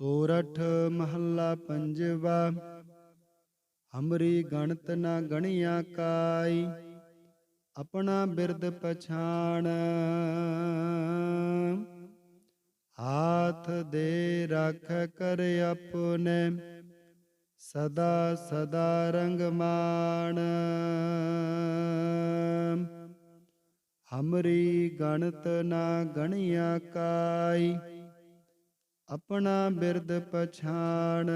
ਸੋਰਠ ਮਹੱਲਾ ਪੰਜਵਾ ਹਮਰੀ ਗਣਤ ਨਾ ਗਣਿਆ ਕਾਈ, ਆਪਣਾ ਬਿਰਦ ਪਛਾਣ। ਹਾਥ ਦੇ ਰੱਖ ਕਰ ਆਪਨੇ ਸਦਾ ਸਦਾ ਰੰਗ ਮਾਣ। ਹਮਰੀ ਗਣਤ ਨਾ ਗਣਿਆ ਕਾਈ ਆਪਣਾ ਬਿਰਦ ਪਛਾਣ।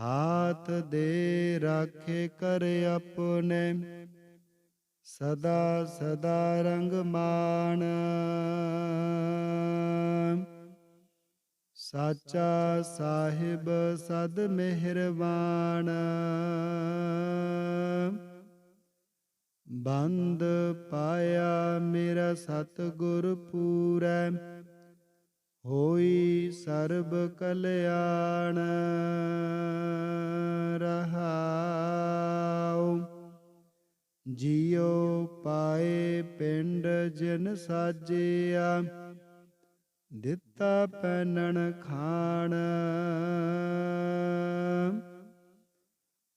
ਹਾਥ ਦੇ ਰਾਖੇ ਕਰ ਆਪਣੇ, ਸਦਾ ਸਦਾ ਰੰਗ ਮਾਣ। ਸਾਚਾ ਸਾਹਿਬ ਸਦ ਮਿਹਰਬਾਨ ਬੰਦ ਪਾਇਆ ਮੇਰਾ ਸਤਿਗੁਰ ਪੂਰੈ, ਹੋਈ ਸਰਬ ਕਲਿਆਣ ਰਹਾਉ। ਜਿਉ ਪਾਏ ਪਿੰਡ ਜਨ ਸਾਜਿਆ, ਦਿੱਤਾ ਪੈਨਣ ਖਾਣ।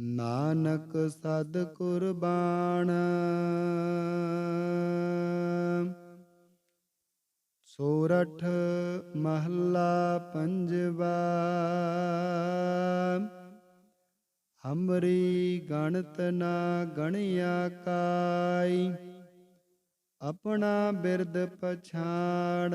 ਨਾਨਕ ਸਦ ਕੁਰਬਾਨ। ਸੋਰਠ ਮਹੱਲਾ ਪੰਜਵਾ। ਹਮਰੀ ਗਣਤ ਨਾ ਗਣਿਆ ਕਾਈ ਆਪਣਾ ਬਿਰਦ ਪਛਾਣ।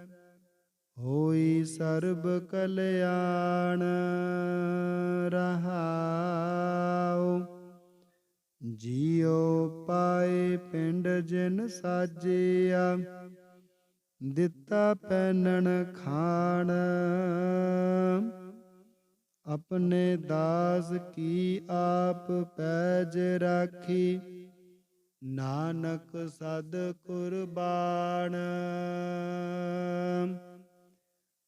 ਹੋਈ ਸਰਬ ਕਲਿਆਣ ਰਹਾਉ। ਜਿਉ ਪਾਏ ਪਿੰਡ ਜਿਨ ਸਾਜਿਆ, ਦਿੱਤਾ ਪੈਨਣ ਖਾਣ। ਆਪਣੇ ਦਾਸ ਕੀ ਆਪ ਪੈਜ ਰਾਖੀ, ਨਾਨਕ ਸਦ ਕੁਰਬਾਨ।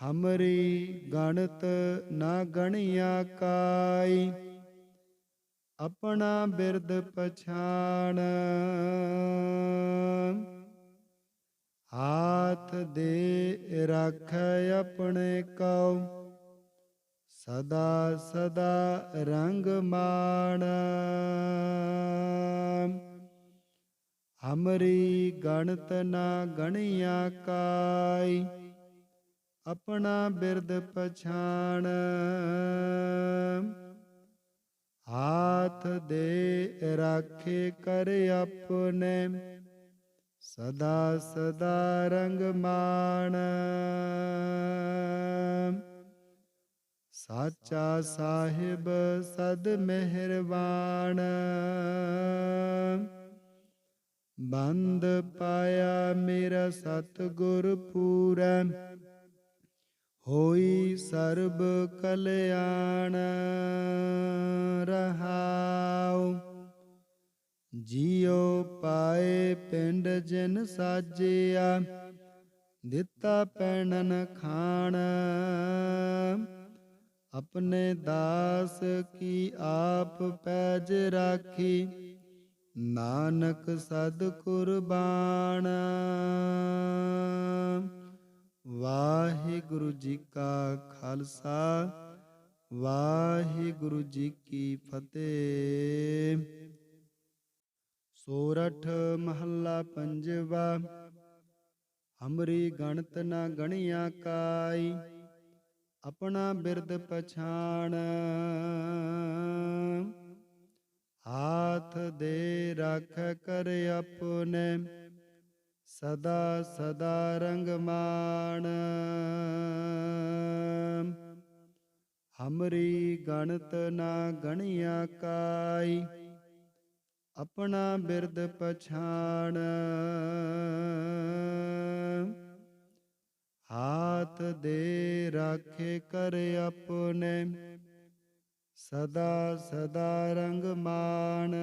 ਹਮਰੀ ਗਣਤ ਨਾ ਗਣਿਆ ਕਾਈ ਆਪਣਾ ਬਿਰਦ ਪਛਾਣ ਹਾਥ ਦੇ ਰੱਖ ਆਪਣੇ ਕਉ ਸਦਾ ਸਦਾ ਰੰਗ ਮਾਣ ਹਮਰੀ ਗਣਤ ਨਾ ਗਣਿਆ ਕਾਈ ਆਪਣਾ ਬਿਰਦ ਪਛਾਣ। ਹਾਥ ਦੇ ਰਾਖੇ ਕਰ ਆਪਨੇ ਸਦਾ ਸਦਾ ਰੰਗ ਮਾਣ। ਸਾਚਾ ਸਾਹਿਬ ਸਦ ਮਿਹਰਬਾਨ। ਬੰਦ ਪਾਇਆ ਮੇਰਾ ਸਤਿਗੁਰ ਪੂਰੈ ਹੋਈ ਸਰਬ ਕਲਿਆਣ ਰਹਾਉ। ਜਿਉ ਪਾਏ ਪਿੰਡ ਜਿਨ ਸਾਜਿਆ, ਦਿੱਤਾ ਪੈਣਨ ਖਾਣ। ਆਪਣੇ ਦਾਸ ਕੀ ਆਪ ਪੈਜ ਰਾਖੀ, ਨਾਨਕ ਸਦ ਕੁਰਬਾਨ। ਵਾਹਿਗੁਰੂ ਜੀ ਕਾ ਖਾਲਸਾ, ਵਾਹਿਗੁਰੂ ਜੀ ਕੀ ਫਤਿਹ। ਸੋਰਠ ਮਹੱਲਾ ਪੰਜਵਾ, ਹਮਰੀ ਗਣਤ ਨਾ ਗਣਿਆ ਕਾਈ, ਆਪਣਾ ਬਿਰਦ ਪਛਾਣ। ਹਾਥ ਦੇ ਰੱਖ ਕਰ ਆਪਣੇ ਸਦਾ ਸਦਾ ਰੰਗ ਮਾਣ ਹਮਰੀ ਗਣਤ ਨਾ ਗਣਿਆ ਕਾਈ, ਆਪਣਾ ਬਿਰਦ ਪਛਾਣ। ਹਾਥ ਦੇ ਰਾਖੇ ਕਰ ਆਪਣੇ, ਸਦਾ ਸਦਾ ਰੰਗ ਮਾਣ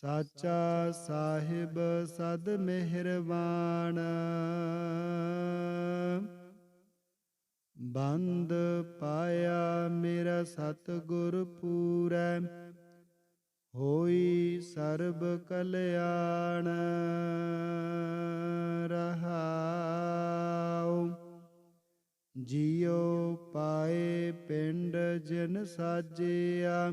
ਸਾਚਾ ਸਾਹਿਬ ਸਦ ਮਿਹਰਬਾਨ। ਬੰਦ ਪਾਇਆ ਮੇਰਾ ਸਤ ਗੁਰ ਪੂਰੈ, ਹੋਈ ਸਰਬ ਕਲਿਆਣ। ਰਹਾਉ, ਜਿਉ ਪਾਏ ਪਿੰਡ ਜਿਨ ਸਾਜਿਆ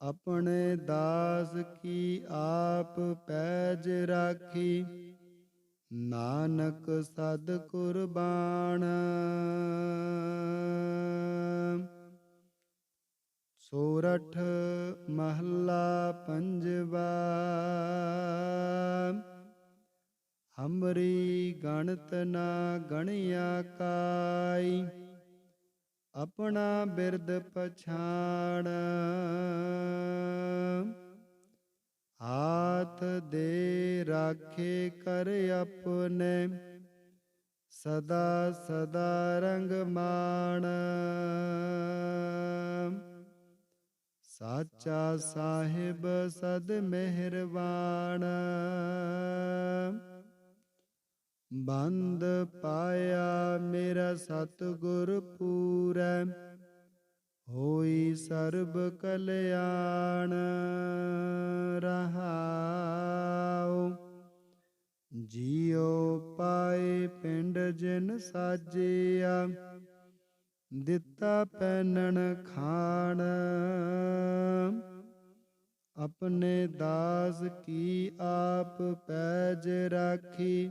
ਆਪਣੇ ਦਾਸ ਕੀ ਆਪ ਪੈਜ ਰਾਖੀ? ਨਾਨਕ ਸਦ ਕੁਰਬਾਨ। ਸੋਰਠ ਮਹੱਲਾ ਪੰਜਵਾ। ਹਮਰੀ ਗਣਤ ਨਾ ਗਣਿਆ ਕਾਈ। ਆਪਣਾ ਬਿਰਦ ਪਛਾਣ। ਹਾਥ ਦੇ ਰਾਖੇ ਕਰ ਆਪਣੇ, ਸਦਾ ਸਦਾ ਰੰਗ ਮਾਣ। ਸਾਚਾ ਸਾਹਿਬ ਸਦ ਮਿਹਰਬਾਨ। ਬੰਦ ਪਾਇਆ ਮੇਰਾ ਸਤ ਗੁਰ ਪੂਰੈ, ਹੋਈ ਸਰਬ ਕਲਿਆਣ ਰਹਾਉ। ਜਿਉ ਪਾਏ ਪਿੰਡ ਜਿਨ ਸਾਜਿਆ, ਦਿੱਤਾ ਪੈਨਣ ਖਾਣ। ਆਪਣੇ ਦਾਸ ਕੀ ਆਪ ਪੈਜ ਰਾਖੀ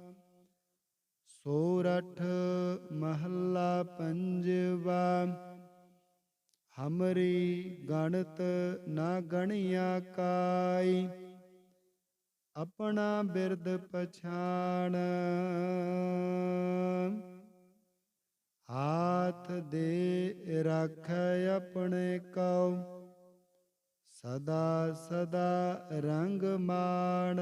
ਸੋਰਠ ਮਹੱਲਾ ਪੰਜਵਾ। ਹਮਰੀ ਗਣਤ ਨਾ ਗਣਿਆ ਕਾਈ, ਆਪਣਾ ਬਿਰਦ ਪਛਾਣ। ਹਾਥ ਦੇ ਰੱਖੈ ਆਪਣੇ ਕਉ, ਸਦਾ ਸਦਾ ਰੰਗ ਮਾਣ।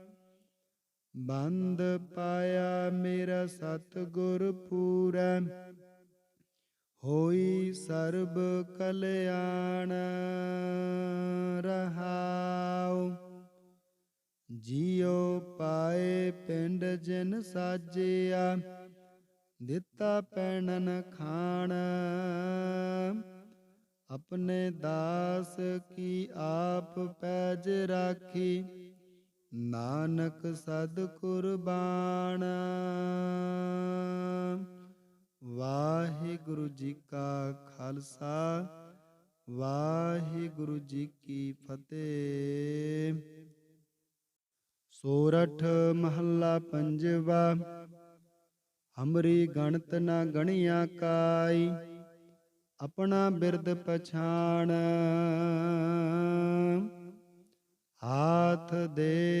ਬੰਦ ਪਾਇਆ ਮੇਰਾ ਸਤਿਗੁਰ ਪੂਰੈ ਹੋਈ ਸਰਬ ਕਲਿਆਣ ਰਹਾਉ। ਜਿਉ ਪਾਏ ਪਿੰਡ ਜਿਨ ਸਾਜਿਆ, ਦਿੱਤਾ ਪੈਣਨ ਖਾਣ। ਆਪਣੇ ਦਾਸ ਕੀ ਆਪ ਪੈਜ ਰਾਖੀ ਨਾਨਕ ਸਦ ਕੁਰਬਾਨ ਵਾਹਿਗੁਰੂ ਜੀ ਕਾ ਖਾਲਸਾ, ਵਾਹਿਗੁਰੂ ਜੀ ਕੀ ਫਤਿਹ। ਸੋਰਠ ਮਹੱਲਾ ਪੰਜਵਾ ਹਮਰੀ ਗਣਤ ਨਾ ਗਣਿਆ ਕਾਈ, ਆਪਣਾ ਬਿਰਦ ਪਛਾਣ ਹਾਥ ਦੇ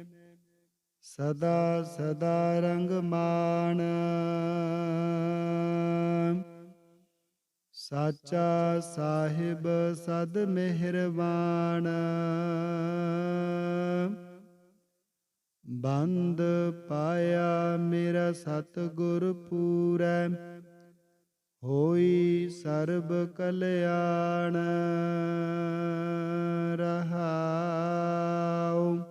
ਸਦਾ ਸਦਾ ਰੰਗ ਮਾਣ ਸਾਚਾ ਸਾਹਿਬ ਸਦ ਮਿਹਰਬਾਨ। ਬੰਦ ਪਾਇਆ ਮੇਰਾ ਸਤਿਗੁਰ ਪੂਰੈ, ਹੋਈ ਸਰਬ ਕਲਿਆਣ। ਰਹਾਉ।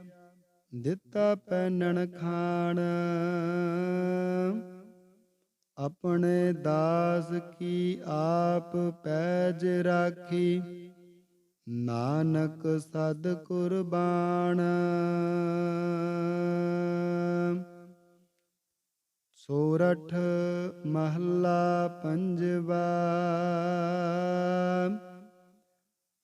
ਦਿੱਤਾ ਪੈਨਣ ਖਾਣ। ਆਪਣੇ ਦਾਸ ਕੀ ਆਪ ਪੈਜ ਰਾਖੀ। ਨਾਨਕ ਸਦ ਕੁਰਬਾਨ। ਸੋਰਠ ਮਹੱਲਾ ਪੰਜਵਾ।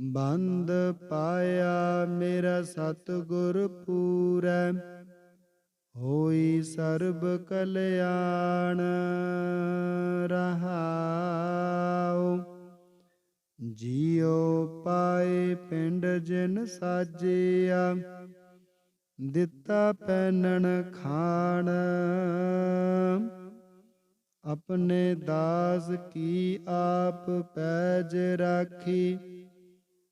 ਬੰਦ ਪਾਇਆ ਮੇਰਾ ਸਤਿਗੁਰ ਪੂਰੈ, ਹੋਈ ਸਰਬ ਕਲਿਆਣ ਰਹਾਉ। ਜਿਉ ਪਾਏ ਪਿੰਡ ਜਿਨ ਸਾਜਿਆ, ਦਿੱਤਾ ਪੈਨਣ ਖਾਣ। ਆਪਣੇ ਦਾਸ ਕੀ ਆਪ ਪੈਜ ਰਾਖੀ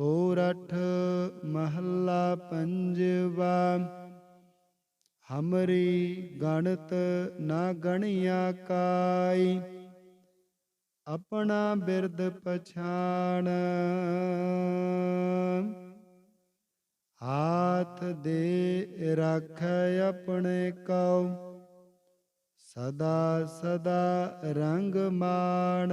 ਸੋਰਠ ਮਹੱਲਾ ਪੰਜਵਾ, ਹਮਰੀ ਗਣਤ ਨਾ ਗਣਿਆ ਕਾਈ, ਆਪਣਾ ਬਿਰਦ ਪਛਾਣ। ਹਾਥ ਦੇ ਰੱਖ ਆਪਣੇ ਕਉ, ਸਦਾ ਸਦਾ ਰੰਗ ਮਾਣ।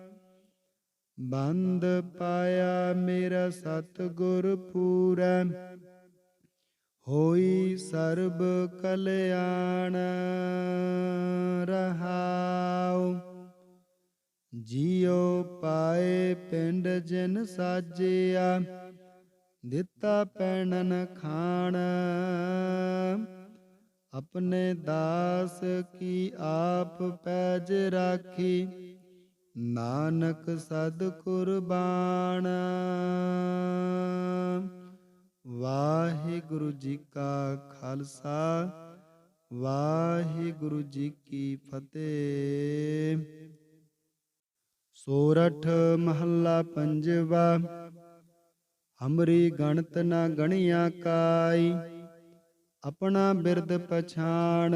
ਬੰਦ ਪਾਇਆ ਮੇਰਾ ਸਤਿਗੁਰ ਪੂਰੈ ਹੋਈ ਸਰਬ ਕਲਿਆਣ ਰਹਾਉ। ਜਿਉ ਪਾਏ ਪਿੰਡ ਜਿਨ ਸਾਜਿਆ, ਦਿੱਤਾ ਪੈਣਨ ਖਾਣ। ਆਪਣੇ ਦਾਸ ਕੀ ਆਪ ਪੈਜ ਰਾਖੀ। ਨਾਨਕ ਸਦ ਕੁਰਬਾਨ ਵਾਹਿਗੁਰੂ ਜੀ ਕਾ ਖਾਲਸਾ, ਵਾਹਿਗੁਰੂ ਜੀ ਕੀ ਫਤਿਹ। ਸੋਰਠ ਮਹੱਲਾ ਪੰਜਵਾ ਹਮਰੀ ਗਣਤ ਨਾ ਗਣਿਆ ਕਾਈ, ਆਪਣਾ ਬਿਰਦ ਪਛਾਣ।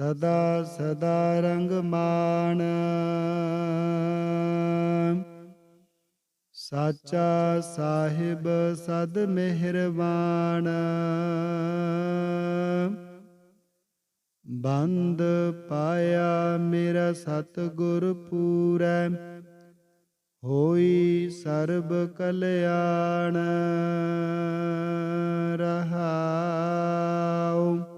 ਸਦਾ ਸਦਾ ਰੰਗ ਮਾਣ ਸਾਚਾ ਸਾਹਿਬ ਸਦ ਮਿਹਰਬਾਨ। ਬੰਦ ਪਾਇਆ ਮੇਰਾ ਸਤਿਗੁਰ ਪੂਰੈ, ਹੋਈ ਸਰਬ ਕਲਿਆਣ। ਰਹਾਉ।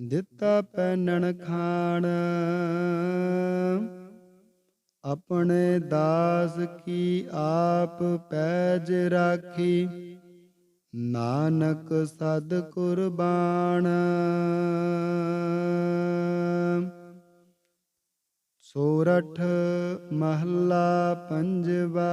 ਦਿੱਤਾ ਪੈਨਣ ਖਾਣ। ਆਪਣੇ ਦਾਸ ਕੀ ਆਪ ਪੈਜ ਰਾਖੀ। ਨਾਨਕ ਸਦ ਕੁਰਬਾਨ। ਸੋਰਠ ਮਹੱਲਾ ਪੰਜਵਾ।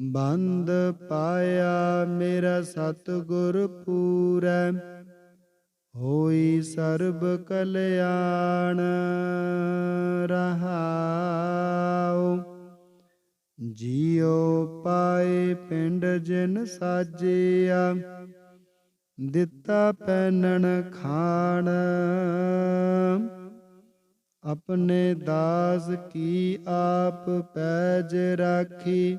ਬੰਦ ਪਾਇਆ ਮੇਰਾ ਸਤਿਗੁਰ ਪੂਰੈ, ਹੋਈ ਸਰਬ ਕਲਿਆਣ ਰਹਾਉ। ਜਿਉ ਪਾਏ ਪਿੰਡ ਜਿਨ ਸਾਜਿਆ, ਦਿੱਤਾ ਪੈਨਣ ਖਾਣ। ਆਪਣੇ ਦਾਸ ਕੀ ਆਪ ਪੈਜ ਰਾਖੀ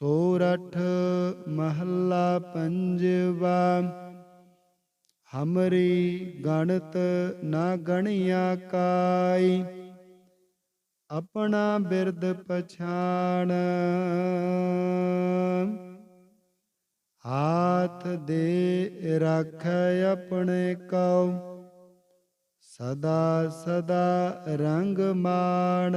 ਸੋਰਠ ਮਹੱਲਾ ਪੰਜਵਾ। ਹਮਰੀ ਗਣਤ ਨਾ ਗਣਿਆ ਕਾਈ, ਆਪਣਾ ਬਿਰਦ ਪਛਾਣ। ਹਾਥ ਦੇ ਰੱਖ ਆਪਣੇ ਕਉ, ਸਦਾ ਸਦਾ ਰੰਗ ਮਾਣ।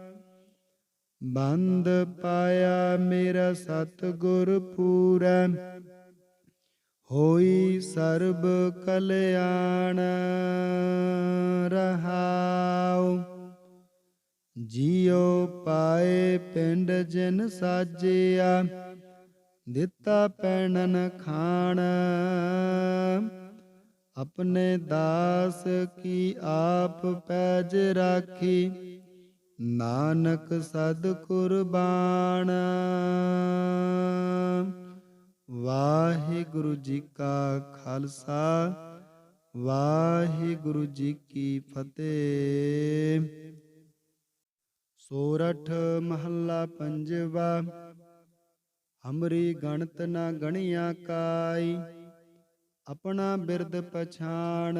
ਬੰਦ ਪਾਇਆ ਮੇਰਾ ਸਤਿਗੁਰ ਪੂਰੈ ਹੋਈ ਸਰਬ ਕਲਿਆਣ ਰਹਾਉ। ਜਿਉ ਪਾਏ ਪਿੰਡ ਜਿਨ ਸਾਜਿਆ, ਦਿੱਤਾ ਪੈਣਨ ਖਾਣ। ਆਪਣੇ ਦਾਸ ਕੀ ਆਪ ਪੈਜ ਰਾਖੀ ਨਾਨਕ ਸਦ ਕੁਰਬਾਨ। ਵਾਹਿਗੁਰੂ ਜੀ ਕਾ ਖਾਲਸਾ, ਵਾਹਿਗੁਰੂ ਜੀ ਕੀ ਫਤਿਹ। ਸੋਰਠ ਮਹੱਲਾ ਪੰਜਵਾ ਹਮਰੀ ਗਣਤ ਨਾ ਗਣਿਆ ਕਾਈ, ਆਪਣਾ ਬਿਰਦ ਪਛਾਣ।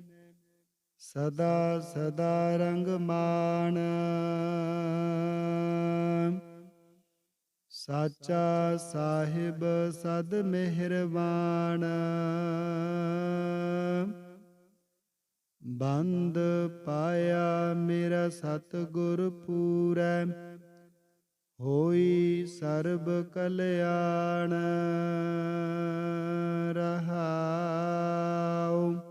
ਸਦਾ ਸਦਾ ਰੰਗ ਮਾਣ ਸਾਚਾ ਸਾਹਿਬ ਸਦ ਮਿਹਰਬਾਨ। ਬੰਦ ਪਾਇਆ ਮੇਰਾ ਸਤਿਗੁਰ ਪੂਰੈ, ਹੋਈ ਸਰਬ ਕਲਿਆਣ। ਰਹਾਉ।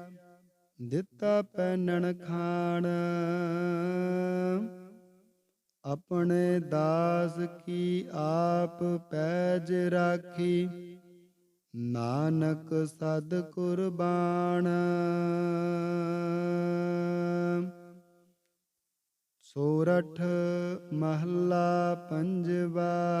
ਦਿੱਤਾ ਪੈਨਣ ਖਾਣ। ਆਪਣੇ ਦਾਸ ਕੀ ਆਪ ਪੈਜ ਰਾਖੀ। ਨਾਨਕ ਸਦ ਕੁਰਬਾਨ। ਸੋਰਠ ਮਹੱਲਾ ਪੰਜਵਾ।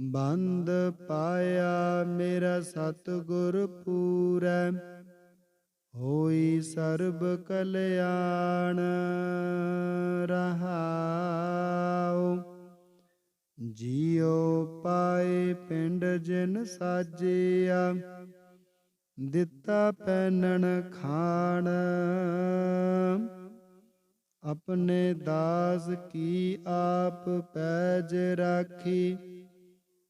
ਬੰਦ ਪਾਇਆ ਮੇਰਾ ਸਤਿਗੁਰ ਪੂਰੈ, ਹੋਈ ਸਰਬ ਕਲਿਆਣ ਰਹਾਉ। ਜਿਉ ਪਾਏ ਪਿੰਡ ਜਿਨ ਸਾਜਿਆ, ਦਿੱਤਾ ਪੈਨਣ ਖਾਣ। ਆਪਣੇ ਦਾਸ ਕੀ ਆਪ ਪੈਜ ਰਾਖੀ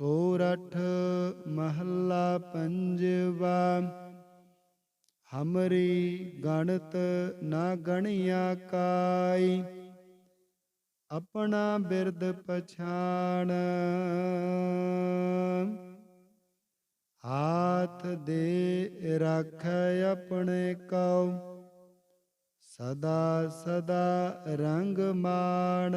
ਸੋਰਠ ਮਹੱਲਾ ਪੰਜਵਾ। ਹਮਰੀ ਗਣਤ ਨਾ ਗਣਿਆ ਕਾਈ, ਆਪਣਾ ਬਿਰਦ ਪਛਾਣ। ਹਾਥ ਦੇ ਰਾਖੈ ਆਪਣੇ ਕਉ, ਸਦਾ ਸਦਾ ਰੰਗ ਮਾਣ।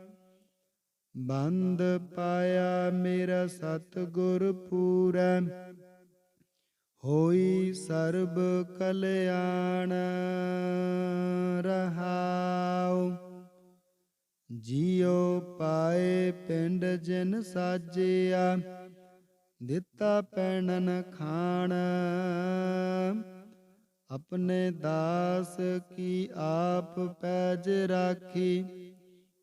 ਬੰਦ ਪਾਇਆ ਮੇਰਾ ਸਤਿਗੁਰ ਪੂਰੈ ਹੋਈ ਸਰਬ ਕਲਿਆਣ ਰਹਾਉ। ਜਿਉ ਪਾਏ ਪਿੰਡ ਜਿਨ ਸਾਜਿਆ, ਦਿੱਤਾ ਪੈਣਨ ਖਾਣ। ਆਪਣੇ ਦਾਸ ਕੀ ਆਪ ਪੈਜ ਰਾਖੀ